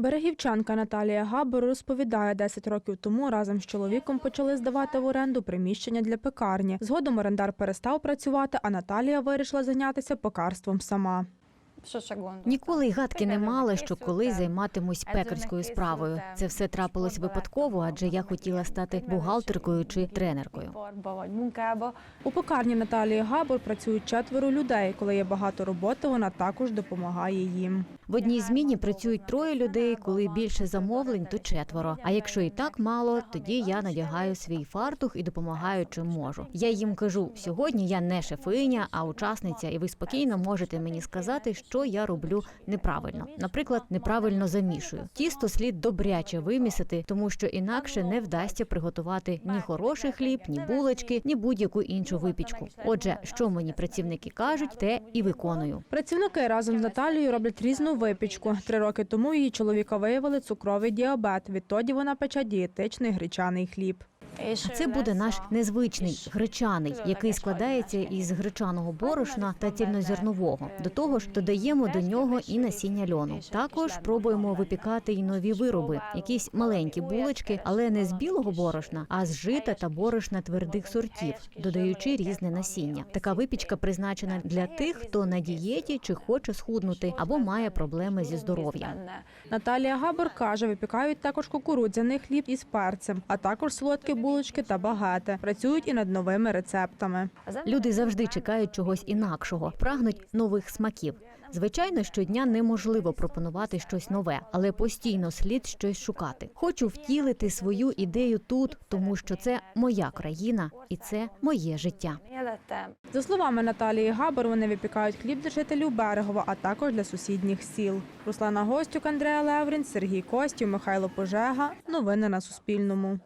Берегівчанка Наталія Габор розповідає, 10 років тому разом з чоловіком почали здавати в оренду приміщення для пекарні. Згодом орендар перестав працювати, а Наталія вирішила зайнятися пекарством сама. Ніколи й гадки не мала, що колись займатимусь пекарською справою. Це все трапилось випадково, адже я хотіла стати бухгалтеркою чи тренеркою. У пекарні Наталії Габор працюють четверо людей. Коли є багато роботи, вона також допомагає їм. В одній зміні працюють троє людей, коли більше замовлень, то четверо. А якщо і так мало, тоді я надягаю свій фартух і допомагаю чим можу. Я їм кажу: сьогодні я не шефиня, а учасниця, і ви спокійно можете мені сказати, що я роблю неправильно. Наприклад, неправильно замішую. Тісто слід добряче вимісити, тому що інакше не вдасться приготувати ні хороший хліб, ні булочки, ні будь-яку іншу випічку. Отже, що мені працівники кажуть, те і виконую. Працівники разом з Наталією роблять різну випічку. Три роки тому її чоловіка виявили цукровий діабет. Відтоді вона пече дієтичний гречаний хліб. А це буде наш незвичний гречаний, який складається із гречаного борошна та цільнозернового. До того ж, додаємо до нього і насіння льону. Також пробуємо випікати й нові вироби, якісь маленькі булочки, але не з білого борошна, а з жита та борошна твердих сортів, додаючи різне насіння. Така випічка призначена для тих, хто на дієті чи хоче схуднути або має проблеми зі здоров'ям. Наталія Габор каже, випікають також кукурудзяний хліб із перцем, а також солодкі булочки та багети. Працюють і над новими рецептами. Люди завжди чекають чогось інакшого, прагнуть нових смаків. Звичайно, щодня неможливо пропонувати щось нове, але постійно слід щось шукати. Хочу втілити свою ідею тут, тому що це моя країна і це моє життя. За словами Наталії Габор, вони випікають хліб для жителів Берегова, а також для сусідніх сіл. Руслана Гостюк, Андреа Леврін, Сергій Костів, Михайло Пожега. Новини на Суспільному.